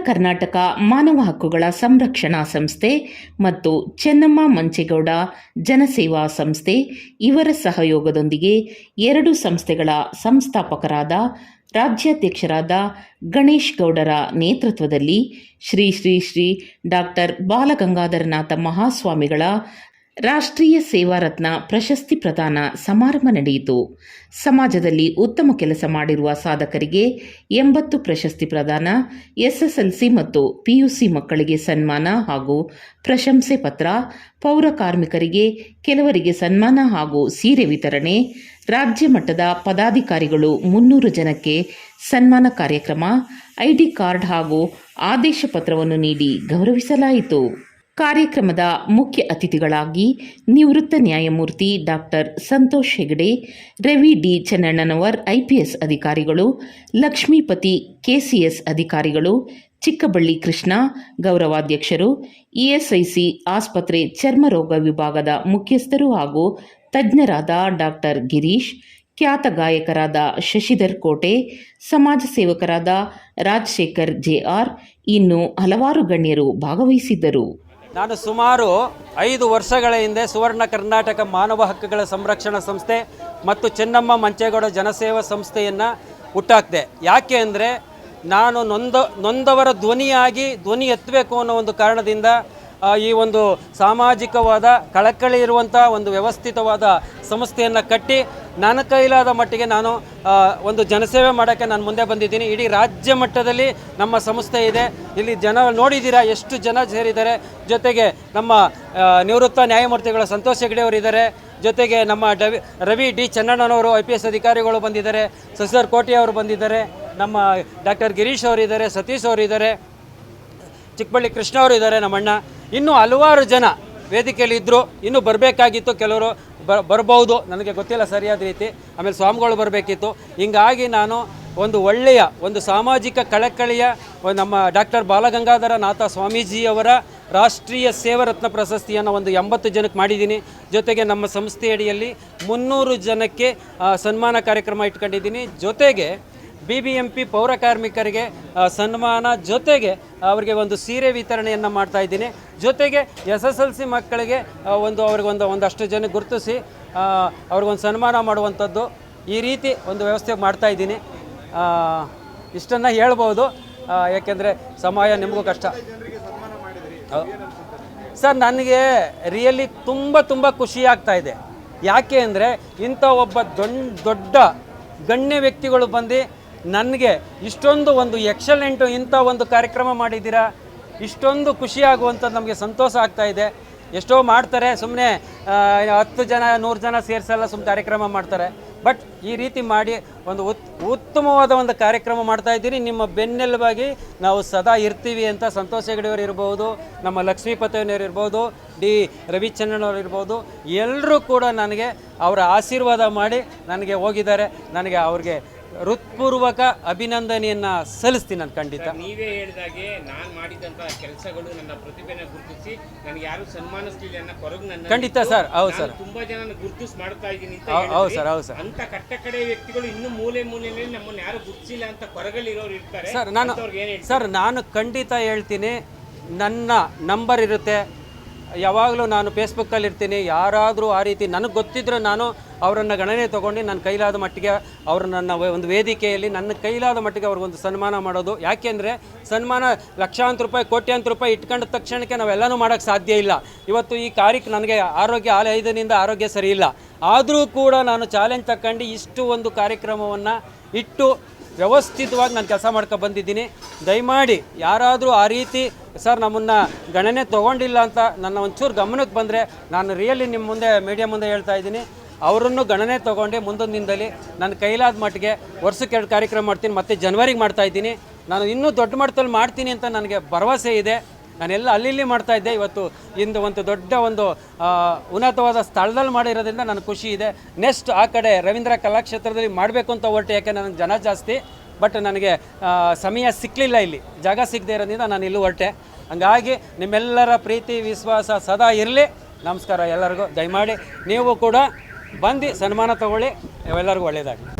ಕರ್ನಾಟಕ ಮಾನವ ಹಕ್ಕುಗಳ ಸಂರಕ್ಷಣಾ ಸಂಸ್ಥೆ ಮತ್ತು ಚೆನ್ನಮ್ಮ ಮಂಚೇಗೌಡ ಜನಸೇವಾ ಸಂಸ್ಥೆ ಇವರ ಸಹಯೋಗದೊಂದಿಗೆ ಎರಡು ಸಂಸ್ಥೆಗಳ ಸಂಸ್ಥಾಪಕರಾದ ರಾಜ್ಯಾಧ್ಯಕ್ಷರಾದ ಗಣೇಶ್ ಗೌಡರ ನೇತೃತ್ವದಲ್ಲಿ ಶ್ರೀ ಶ್ರೀ ಶ್ರೀ ಡಾಕ್ಟರ್ ಬಾಲಗಂಗಾಧರನಾಥ ಮಹಾಸ್ವಾಮಿಗಳ ರಾಷ್ಟ್ರೀಯ ಸೇವಾ ರತ್ನ ಪ್ರಶಸ್ತಿ ಪ್ರದಾನ ಸಮಾರಂಭ ನಡೆಯಿತು. ಸಮಾಜದಲ್ಲಿ ಉತ್ತಮ ಕೆಲಸ ಮಾಡಿರುವ ಸಾಧಕರಿಗೆ ಎಂಬತ್ತು ಪ್ರಶಸ್ತಿ ಪ್ರದಾನ, ಎಸ್ಎಸ್ಎಲ್ಸಿ ಮತ್ತು ಪಿಯುಸಿ ಮಕ್ಕಳಿಗೆ ಸನ್ಮಾನ ಹಾಗೂ ಪ್ರಶಂಸೆ ಪತ್ರ, ಪೌರ ಕಾರ್ಮಿಕರಿಗೆ ಕೆಲವರಿಗೆ ಸನ್ಮಾನ ಹಾಗೂ ಸೀರೆ ವಿತರಣೆ, ರಾಜ್ಯ ಮಟ್ಟದ ಪದಾಧಿಕಾರಿಗಳು ಮುನ್ನೂರು ಜನಕ್ಕೆ ಸನ್ಮಾನ ಕಾರ್ಯಕ್ರಮ, ಐಡಿ ಕಾರ್ಡ್ ಹಾಗೂ ಆದೇಶ ಪತ್ರವನ್ನು ನೀಡಿ ಗೌರವಿಸಲಾಯಿತು. ಕಾರ್ಯಕ್ರಮದ ಮುಖ್ಯ ಅತಿಥಿಗಳಾಗಿ ನಿವೃತ್ತ ನ್ಯಾಯಮೂರ್ತಿ doctor Santosh Hegde, Ravi D Channannavar, IPS ಅಧಿಕಾರಿಗಳು, ಲಕ್ಷ್ಮೀಪತಿ ಕೆಸಿಎಸ್ ಅಧಿಕಾರಿಗಳು, ಚಿಕ್ಕಬಳ್ಳಿ ಕೃಷ್ಣ, ಗೌರವಾಧ್ಯಕ್ಷರು ಇಎಸ್ಐಸಿ ಆಸ್ಪತ್ರೆ ಚರ್ಮರೋಗ ವಿಭಾಗದ ಮುಖ್ಯಸ್ಥರು ಹಾಗೂ ತಜ್ಞರಾದ ಡಾಕ್ಟರ್ ಗಿರೀಶ್, ಖ್ಯಾತ ಗಾಯಕರಾದ ಶಶಿಧರ್ ಕೋಟೆ, ಸಮಾಜ ಸೇವಕರಾದ ರಾಜಶೇಖರ್ ಜೆಆರ್ ಇನ್ನು ಹಲವಾರು ಗಣ್ಯರು ಭಾಗವಹಿಸಿದ್ದರು. ನಾನು ಸುಮಾರು ಐದು ವರ್ಷಗಳ ಹಿಂದೆ ಸುವರ್ಣ ಕರ್ನಾಟಕ ಮಾನವ ಹಕ್ಕುಗಳ ಸಂರಕ್ಷಣಾ ಸಂಸ್ಥೆ ಮತ್ತು ಚೆನ್ನಮ್ಮ ಮಂಚೇಗೌಡ ಜನಸೇವಾ ಸಂಸ್ಥೆಯನ್ನು ಹುಟ್ಟಾಕಿದೆ. ಯಾಕೆ ಅಂದರೆ ನಾನು ನೊಂದ, ನೊಂದವರ ಧ್ವನಿಯಾಗಿ ಧ್ವನಿ ಎತ್ತಬೇಕು ಅನ್ನೋ ಒಂದು ಕಾರಣದಿಂದ ಈ ಒಂದು ಸಾಮಾಜಿಕವಾದ ಕಳಕಳಿ ಇರುವಂಥ ಒಂದು ವ್ಯವಸ್ಥಿತವಾದ ಸಂಸ್ಥೆಯನ್ನು ಕಟ್ಟಿ ನನ್ನ ಕೈಲಾದ ಮಟ್ಟಿಗೆ ನಾನು ಒಂದು ಜನಸೇವೆ ಮಾಡೋಕ್ಕೆ ನಾನು ಮುಂದೆ ಬಂದಿದ್ದೀನಿ. ಇಡೀ ರಾಜ್ಯ ಮಟ್ಟದಲ್ಲಿ ನಮ್ಮ ಸಂಸ್ಥೆ ಇದೆ. ಇಲ್ಲಿ ಜನ ನೋಡಿದ್ದೀರಾ, ಎಷ್ಟು ಜನ ಸೇರಿದ್ದಾರೆ? ಜೊತೆಗೆ ನಮ್ಮ ನಿವೃತ್ತ ನ್ಯಾಯಮೂರ್ತಿಗಳ ಸಂತೋಷ್ ಹೆಗಡೆ ಅವರಿದ್ದಾರೆ ಜೊತೆಗೆ ನಮ್ಮ ಡವಿ, ರವಿ ಡಿ ಚನ್ನಣ್ಣನವರು ಐ ಪಿ ಎಸ್ ಅಧಿಕಾರಿಗಳು ಬಂದಿದ್ದಾರೆ. ಸಸಿಧರ್ ಕೋಟೆ ಅವರು ಬಂದಿದ್ದಾರೆ. ನಮ್ಮ ಡಾಕ್ಟರ್ ಗಿರೀಶ್ ಅವರಿದ್ದಾರೆ ಸತೀಶ್ ಅವರಿದ್ದಾರೆ ಚಿಕ್ಕಬಳ್ಳಿ ಕೃಷ್ಣ ಅವರು ಇದ್ದಾರೆ ನಮ್ಮಣ್ಣ. ಇನ್ನೂ ಹಲವಾರು ಜನ ವೇದಿಕೆಯಲ್ಲಿ ಇದ್ದರು ಇನ್ನೂ ಬರಬೇಕಾಗಿತ್ತು ಕೆಲವರು. ಬರ್ಬೋದು. ನನಗೆ ಗೊತ್ತಿಲ್ಲ ಸರಿಯಾದ ರೀತಿ. ಆಮೇಲೆ ಸ್ವಾಮಿಗಳು ಬರಬೇಕಿತ್ತು. ಹಿಂಗಾಗಿ ನಾನು ಒಂದು ಒಳ್ಳೆಯ, ಒಂದು ಸಾಮಾಜಿಕ ಕಳಕಳಿಯ ನಮ್ಮ ಡಾಕ್ಟರ್ ಬಾಲಗಂಗಾಧರ ನಾಥ ಸ್ವಾಮೀಜಿಯವರ ರಾಷ್ಟ್ರೀಯ ಸೇವರತ್ನ ಪ್ರಶಸ್ತಿಯನ್ನು ಒಂದು ಎಂಬತ್ತು ಜನಕ್ಕೆ ಮಾಡಿದ್ದೀನಿ. ಜೊತೆಗೆ ನಮ್ಮ ಸಂಸ್ಥೆಯಡಿಯಲ್ಲಿ ಮುನ್ನೂರು ಜನಕ್ಕೆ ಸನ್ಮಾನ ಕಾರ್ಯಕ್ರಮ ಇಟ್ಕೊಂಡಿದ್ದೀನಿ. ಜೊತೆಗೆ ಬಿ ಬಿ ಎಂ ಪೌರ ಕಾರ್ಮಿಕರಿಗೆ ಸನ್ಮಾನ ಜೊತೆಗೆ ಅವರಿಗೆ ಒಂದು ಸೀರೆ ವಿತರಣೆಯನ್ನು ಮಾಡ್ತಾ ಇದ್ದೀನಿ. ಜೊತೆಗೆ ಎಸ್ ಎಸ್ ಎಲ್ ಸಿ ಮಕ್ಕಳಿಗೆ ಒಂದು ಅವ್ರಿಗೊಂದು ಒಂದಷ್ಟು ಜನ ಗುರುತಿಸಿ ಅವ್ರಿಗೊಂದು ಸನ್ಮಾನ ಮಾಡುವಂಥದ್ದು ಈ ರೀತಿ ಒಂದು ವ್ಯವಸ್ಥೆ ಮಾಡ್ತಾ ಇದ್ದೀನಿ. ಇಷ್ಟನ್ನು ಹೇಳ್ಬೋದು. ಯಾಕೆಂದರೆ ಸಮಯ ನಿಮಗೂ ಕಷ್ಟ. ಸರ್, ನನಗೆ ರಿಯಲಿ ತುಂಬ ತುಂಬ ಖುಷಿ ಆಗ್ತಾ ಇದೆ. ಯಾಕೆ ಅಂದರೆ ಇಂಥ ಒಬ್ಬ ದೊಡ್ಡ ದೊಡ್ಡ ಗಣ್ಯ ವ್ಯಕ್ತಿಗಳು ಬಂದು ನನಗೆ ಇಷ್ಟೊಂದು ಒಂದು ಎಕ್ಸಲೆಂಟು ಇಂಥ ಒಂದು ಕಾರ್ಯಕ್ರಮ ಮಾಡಿದ್ದೀರಾ? ಇಷ್ಟೊಂದು ಖುಷಿ ಆಗುವಂಥದ್ದು ನಮಗೆ ಸಂತೋಷ ಆಗ್ತಾ ಇದೆ. ಎಷ್ಟೋ ಮಾಡ್ತಾರೆ ಸುಮ್ಮನೆ ಹತ್ತು ಜನ, ನೂರು ಜನ ಸೇರಿಸಲ್ಲ ಸುಮ್ಮನೆ ಕಾರ್ಯಕ್ರಮ ಮಾಡ್ತಾರೆ. ಬಟ್ ಈ ರೀತಿ ಮಾಡಿ ಒಂದು ಉತ್, ಉತ್ತಮವಾದ ಒಂದು ಕಾರ್ಯಕ್ರಮ ಮಾಡ್ತಾ ಇದ್ದೀರಿ. ನಿಮ್ಮ ಬೆನ್ನೆಲುಬಾಗಿ ನಾವು ಸದಾ ಇರ್ತೀವಿ ಅಂತ ಸಂತೋಷ್ ಹೆಗಡೆಯವರು ಇರ್ಬೋದು, ನಮ್ಮ ಲಕ್ಷ್ಮೀಪತಿಯವರು ಇರ್ಬೋದು, ಡಿ ರವಿಚಂದ್ರನವರು ಇರ್ಬೋದು ಎಲ್ಲರೂ ಕೂಡ ನನಗೆ ಅವರ ಆಶೀರ್ವಾದ ಮಾಡಿ ನನಗೆ ಹೋಗಿದ್ದಾರೆ. ನನಗೆ ಅವ್ರಿಗೆ ಹೃತ್ಪೂರ್ವಕ ಅಭಿನಂದನೆಯನ್ನ ಸಲ್ಲಿಸ್ತೀನಿ ನಾನು ಖಂಡಿತ. ನೀವೇ ಹೇಳಿದಾಗೆ ನಾನು ಮಾಡಿದಂತಹ ಕೆಲಸಗಳು ನನ್ನ ಪ್ರತಿಭೆನ ಗುರುತಿಸಿ ನನಗೆ ಯಾರು ಸನ್ಮಾನಿಸ್ಲಿಲ್ಲ ಅನ್ನೋ ಕೊರಗು ನನ್ನ ಖಂಡಿತ ಸರ್ ಹೌದು ಸರ್. ತುಂಬಾ ಜನ ಗುರುತಿಸಿ ಮಾಡ್ತಾ ಇದ್ದೀನಿ ಅಂತ ಹೌದು ಸರ್ ಹೌದು ಸರ್. ಅಂತ ಕಟ್ಟ ಕಡೆ ವ್ಯಕ್ತಿಗಳು ಇನ್ನು ಮೂಲೆ ಮೂಲೆಯಲ್ಲಿ ನಮ್ಮನ್ನ ಯಾರು ಗುರುತಿಸಿಲ್ಲ ಅಂತ ಕೊರಗಲ್ಲಿರೋರು ಇರ್ತಾರೆ. ಸರ್ ನಾನು ಅವ್ರಿಗೆ ಏನ್ ಹೇಳ್ತೀರಾ? ಸರ್ ನಾನು ಖಂಡಿತ ಹೇಳ್ತೀನಿ ನನ್ನ ನಂಬರ್ ಇರುತ್ತೆ. ಯಾವಾಗಲೂ ನಾನು ಫೇಸ್ಬುಕ್ಕಲ್ಲಿ ಇರ್ತೀನಿ ಯಾರಾದರೂ ಆ ರೀತಿ ನನಗೆ ಗೊತ್ತಿದ್ರೆ ನಾನು ಅವರನ್ನು ಗಣನೆ ತೊಗೊಂಡು ನನ್ನ ಕೈಲಾದ ಮಟ್ಟಿಗೆ ಅವರು ನನ್ನ ಒಂದು ವೇದಿಕೆಯಲ್ಲಿ ನನ್ನ ಕೈಲಾದ ಮಟ್ಟಿಗೆ ಅವ್ರಿಗೊಂದು ಸನ್ಮಾನ ಮಾಡೋದು. ಯಾಕೆಂದರೆ ಸನ್ಮಾನ ಲಕ್ಷಾಂತರ ರೂಪಾಯಿ, ಕೋಟ್ಯಾಂತರ ರೂಪಾಯಿ ಇಟ್ಕೊಂಡ ತಕ್ಷಣಕ್ಕೆ ನಾವೆಲ್ಲನೂ ಮಾಡೋಕ್ಕೆ ಸಾಧ್ಯ ಇಲ್ಲ. ಇವತ್ತು ಈ ಕಾರ್ಯಕ್ಕೆ ನನಗೆ ಆರೋಗ್ಯ ಆಲೆ ಐದನಿಂದ ಆರೋಗ್ಯ ಸರಿ ಇಲ್ಲ. ಆದರೂ ಕೂಡ ನಾನು ಚಾಲೆಂಜ್ ತಗೊಂಡು ಇಷ್ಟು ಒಂದು ಕಾರ್ಯಕ್ರಮವನ್ನು ಇಟ್ಟು ವ್ಯವಸ್ಥಿತವಾಗಿ ನಾನು ಕೆಲಸ ಮಾಡ್ಕೊ ಬಂದಿದ್ದೀನಿ. ದಯಮಾಡಿ ಯಾರಾದರೂ ಆ ರೀತಿ, ಸರ್, ನಮ್ಮನ್ನು ಗಣನೆ ತೊಗೊಂಡಿಲ್ಲ ಅಂತ ನನ್ನ ಒಂಚೂರು ಗಮನಕ್ಕೆ ಬಂದರೆ ನಾನು ರಿಯಲಿ ನಿಮ್ಮ ಮುಂದೆ ಮೀಡಿಯಾ ಮುಂದೆ ಹೇಳ್ತಾ ಇದ್ದೀನಿ. ಅವರನ್ನು ಗಣನೆ ತೊಗೊಂಡು ಮುಂದೊಂದು ದಿನದಲ್ಲಿ. ನನ್ನ ಕೈಲಾದ ಮಟ್ಟಿಗೆ ವರ್ಷಕ್ಕೆ ಎರಡು ಕಾರ್ಯಕ್ರಮ ಮಾಡ್ತೀನಿ, ಮತ್ತು ಜನ್ವರಿಗೆ ಮಾಡ್ತಾ ಇದ್ದೀನಿ. ನಾನು ಇನ್ನೂ ದೊಡ್ಡ ಮಟ್ಟದಲ್ಲಿ ಮಾಡ್ತೀನಿ ಅಂತ ನನಗೆ ಭರವಸೆ ಇದೆ. ನಾನೆಲ್ಲ ಅಲ್ಲಿ ಮಾಡ್ತಾ ಇದ್ದೆ. ಇವತ್ತು ಇಂದು ಒಂದು ದೊಡ್ಡ ಒಂದು ಉನ್ನತವಾದ ಸ್ಥಳದಲ್ಲಿ ಮಾಡಿರೋದ್ರಿಂದ ನನಗೆ ಖುಷಿ ಇದೆ. ನೆಕ್ಸ್ಟ್ ಆ ಕಡೆ ರವೀಂದ್ರ ಕಲಾಕ್ಷೇತ್ರದಲ್ಲಿ ಮಾಡಬೇಕು ಅಂತ ಹೊರಟೆ. ಯಾಕೆ ನನಗೆ ಜನ ಜಾಸ್ತಿ ಬಟ್ ನನಗೆ ಸಮಯ ಸಿಕ್ಕಲಿಲ್ಲ ಇಲ್ಲಿ. ಜಾಗ ಸಿಗದೆ ಇರೋದ್ರಿಂದ ನಾನು ಇಲ್ಲಿ ಹೊರಟೆ. ಹಂಗಾಗಿ ನಿಮ್ಮೆಲ್ಲರ ಪ್ರೀತಿ, ವಿಶ್ವಾಸ ಸದಾ ಇರಲಿ. ನಮಸ್ಕಾರ ಎಲ್ಲರಿಗೂ. ದಯಮಾಡಿ ನೀವು ಕೂಡ ಬಂದು ಸನ್ಮಾನ ತಗೊಳ್ಳಿ. ಎಲ್ಲರಿಗೂ ಒಳ್ಳೆಯದಾಗಲಿ.